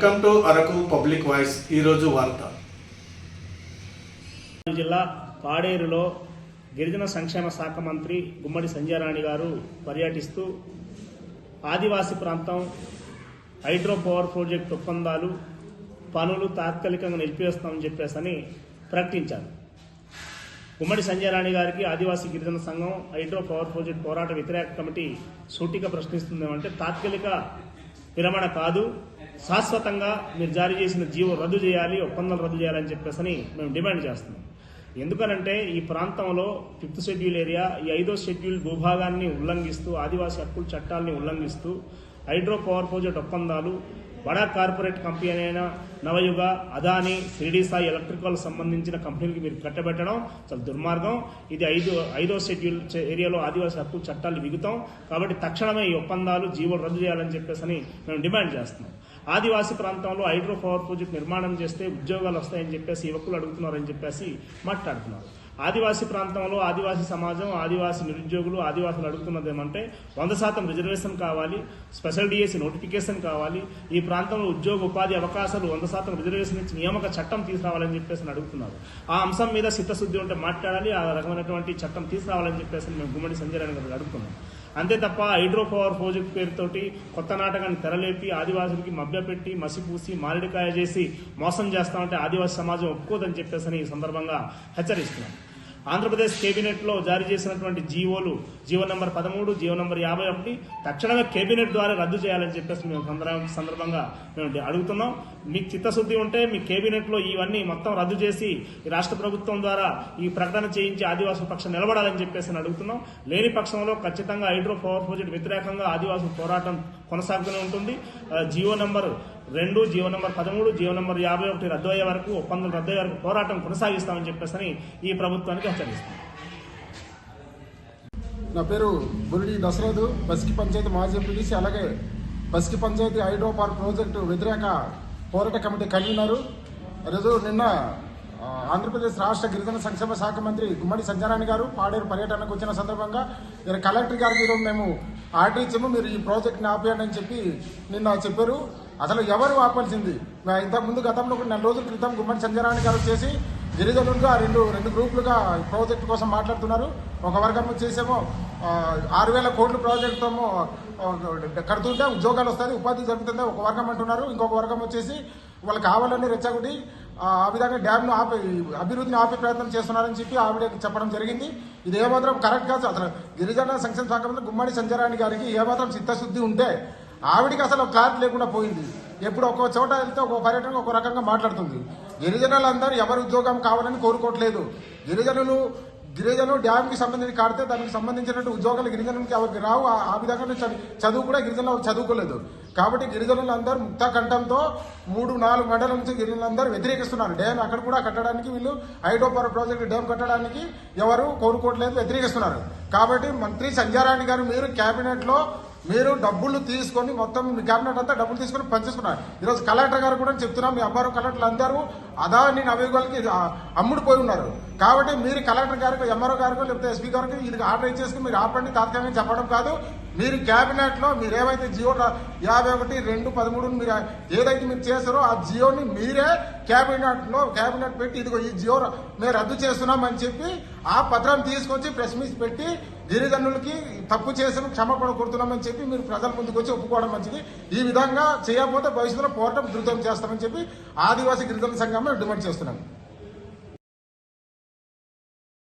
Welcome to Araku public voice ఈరోజు వార్త. జిల్లా పాడేరులో గిరిజన సంక్షేమ శాఖ మంత్రి గుమ్మడి సంజయరాణి గారు పర్యటిస్తూ ఆదివాసీ ప్రాంతం హైడ్రో పవర్ ప్రాజెక్ట్ ఒప్పందాలు పనులు తాత్కాలికంగా నిలిపివేస్తామని చెప్పేసని ప్రకటించారు. గుమ్మడి సంజయరాణి గారికి ఆదివాసీ గిరిజన సంఘం హైడ్రో పవర్ ప్రాజెక్ట్ పోరాట వ్యతిరేక కమిటీ సూటిగా ప్రశ్నిస్తుందేమంటే తాత్కాలిక విరమణ కాదు శాశ్వతంగా మీరు జారీ చేసిన జీవో రద్దు చేయాలి ఒప్పందాలు రద్దు చేయాలని చెప్పేసి మేము డిమాండ్ చేస్తున్నాం. ఎందుకనంటే ఈ ప్రాంతంలో ఫిఫ్త్ షెడ్యూల్ ఏరియా ఈ ఐదో షెడ్యూల్ భూభాగాన్ని ఉల్లంఘిస్తూ ఆదివాసీ హక్కుల చట్టాలని ఉల్లంఘిస్తూ హైడ్రో పవర్ ప్రాజెక్ట్ ఒప్పందాలు బడా కార్పొరేట్ కంపెనీ అయిన నవయుగ అదాని షిరిడి సాయి ఎలక్ట్రికల్ సంబంధించిన కంపెనీలకి మీరు కట్టబెట్టడం చాలా దుర్మార్గం. ఇది ఐదు ఐదో షెడ్యూల్ ఏరియాలో ఆదివాసీ హక్కు చట్టాలు విగుతాం. కాబట్టి తక్షణమే ఈ ఒప్పందాలు జీవోలు రద్దు చేయాలని చెప్పేసి మేము డిమాండ్ చేస్తున్నాం. ఆదివాసీ ప్రాంతంలో హైడ్రో పవర్ ప్రాజెక్ట్ నిర్మాణం చేస్తే ఉద్యోగాలు వస్తాయని చెప్పేసి యువకులు అడుగుతున్నారని చెప్పేసి మాట్లాడుతున్నారు. ఆదివాసీ ప్రాంతంలో ఆదివాసీ సమాజం ఆదివాసీ నిరుద్యోగులు ఆదివాసులు అడుగుతున్నది ఏమంటే వంద శాతం రిజర్వేషన్ కావాలి స్పెషల్ డిఎస్సి నోటిఫికేషన్ కావాలి ఈ ప్రాంతంలో ఉద్యోగ ఉపాధి అవకాశాలు వంద శాతం రిజర్వేషన్ ఇచ్చి నియామక చట్టం తీసుకురావాలని చెప్పేసి అని అడుగుతున్నారు. ఆ అంశం మీద చిత్తశుద్ధి ఉంటే మాట్లాడాలి ఆ రకమైనటువంటి చట్టం తీసుకురావాలని చెప్పేసి మేము గుమ్మడి సంజయ్ గారు అడుగుతున్నాం. అంతే తప్ప హైడ్రో పవర్ ప్రాజెక్ట్ పేరుతోటి కొత్త నాటకాన్ని తెరలేపి ఆదివాసులకి మభ్యపెట్టి మసిపూసి మామిడికాయ చేసి మోసం చేస్తామంటే ఆదివాసీ సమాజం ఒప్పుకోదని చెప్పేసి ఈ సందర్భంగా హెచ్చరిస్తున్నాను ఆంధ్రప్రదేశ్ కేబినెట్లో జారీ చేసినటువంటి జీవోలు జీవో నంబర్ పదమూడు జీవో నంబర్ యాభై ఒకటి తక్షణమే కేబినెట్ ద్వారా రద్దు చేయాలని చెప్పేసి మేము సందర్భ- సందర్భంగా మేము అడుగుతున్నాం. మీకు చిత్తశుద్ధి ఉంటే మీ కేబినెట్లో ఇవన్నీ మొత్తం రద్దు చేసి ఈ రాష్ట్ర ప్రభుత్వం ద్వారా ఈ ప్రకటన చేయించి ఆదివాసుల పక్షం నిలబడాలని చెప్పేసి అని అడుగుతున్నాం. లేని పక్షంలో ఖచ్చితంగా హైడ్రో పవర్ ప్రాజెక్ట్ వ్యతిరేకంగా ఆదివాసుల పోరాటం కొనసాగుతూనే ఉంటుంది. జియో నంబర్ రెండు జియో నెంబర్ పదమూడు జియో నెంబర్ యాభై ఒకటి రద్దు అయ్యే వరకు ఒప్పందం రద్దు అయ్యే వరకు పోరాటం కొనసాగిస్తామని చెప్పేసి ఈ ప్రభుత్వానికి హెచ్చరిస్తాం. నా పేరు బురిడి దశరథు బస్కి పంచాయతీ మాజీ ఎంపీడీసీ అలాగే బస్కి పంచాయతీ హైడ్రో పార్క్ ప్రాజెక్టు వ్యతిరేక పోరాట కమిటీ కన్వీనరు. ఈరోజు నిన్న ఆంధ్రప్రదేశ్ రాష్ట్ర గిరిజన సంక్షేమ శాఖ మంత్రి గుమ్మడి సంజయరాణి గారు పాడేరు పర్యటనకు వచ్చిన సందర్భంగా ఇక్కడ కలెక్టర్ గారికి ఈరోజు మేము ఆర్డర్ ఇచ్చాము. మీరు ఈ ప్రాజెక్ట్ని ఆపేయండి అని చెప్పి నిన్న చెప్పారు. అసలు ఎవరు ఆపాల్సింది ఇంతకుముందు గతంలో కూడా నెల రోజుల క్రితం గుమ్మడి సంజయనారాయణ గారు చేసి గిరిజనులుగా రెండు రెండు గ్రూపులుగా ప్రాజెక్టు కోసం మాట్లాడుతున్నారు. ఒక వర్గం వచ్చేసేమో ఆరు వేల కోట్ల ప్రాజెక్టుతో కడుతుంటే ఉద్యోగాలు వస్తుంది ఉపాధి జరుగుతుంది ఒక వర్గం అంటున్నారు. ఇంకొక వర్గం వచ్చేసి వాళ్ళు కావాలని రెచ్చగొట్టి ఆ ఆ విధంగా డ్యామ్ను ఆపే అభివృద్ధిని ఆపే ప్రయత్నం చేస్తున్నారని చెప్పి ఆవిడ చెప్పడం జరిగింది. ఇది ఏమాత్రం కరెక్ట్ కాదు. అసలు గిరిజన సంక్షేమ శాఖ మంత్రి గుమ్మడి సంజయరాణి గారికి ఏమాత్రం చిత్తశుద్ధి ఉంటే ఆవిడికి అసలు క్లారిటీ లేకుండా పోయింది. ఎప్పుడు ఒక్కో చోట వెళ్తే ఒక పర్యటన ఒక రకంగా మాట్లాడుతుంది. గిరిజనులందరూ ఎవరు ఉద్యోగం కావాలని కోరుకోవట్లేదు. గిరిజనులు గిరిజను డ్యామ్కి సంబంధించి కాడితే దానికి సంబంధించినట్టు ఉద్యోగాలు గిరిజనులకి ఎవరికి రావు. ఆ- విధంగా చదువు చదువు కూడా గిరిజనులు చదువుకోలేదు. కాబట్టి గిరిజనులందరూ ముక్త కంఠంతో మూడు నాలుగు గంటల నుంచి గిరిజనులందరూ వ్యతిరేకిస్తున్నారు. డ్యామ్ అక్కడ కూడా కట్టడానికి వీళ్ళు హైడ్రోపవర్ ప్రాజెక్టు డ్యామ్ కట్టడానికి ఎవరు కోరుకోవట్లేదు వ్యతిరేకిస్తున్నారు. కాబట్టి మంత్రి సంజారాణి గారు మీరు క్యాబినెట్లో మీరు డబ్బులు తీసుకొని మొత్తం మీ క్యాబినెట్ అంతా డబ్బులు తీసుకొని పనిచేసుకున్నారు. ఈరోజు కలెక్టర్ గారు కూడా చెప్తున్నాం మీ అబ్బారు కలెక్టర్లు అందరూ అదాని నవేగాలకి అమ్ముడు పోయి ఉన్నారు. కాబట్టి మీరు కలెక్టర్ గారికి ఎంఆర్ఓ గారికి లేకపోతే ఎస్పీ గారికి ఇది ఆర్డర్ ఇచ్చేసుకుని మీరు ఆపండి తాత్కాలికంగా చెప్పడం కాదు. మీరు క్యాబినెట్లో మీరు ఏమైతే జియో యాభై ఒకటి రెండు పదమూడు మీరు ఏదైతే మీరు చేశారో ఆ జియోని మీరే క్యాబినెట్లో క్యాబినెట్ పెట్టి ఇదిగో ఈ జియో మేము రద్దు చేస్తున్నామని చెప్పి ఆ పత్రం తీసుకొచ్చి ప్రెస్ మీట్ పెట్టి గిరిజనులకి తప్పు చేసిన క్షమాపణ కొడుతున్నామని చెప్పి మీరు ప్రజల ముందుకు వచ్చి ఒప్పుకోవడం మంచిది. ఈ విధంగా చేయకపోతే భవిష్యత్తులో పోరాటం ధృతం చేస్తామని చెప్పి ఆదివాసీ గిరిజన సంఘం డిమాండ్ చేస్తున్నాం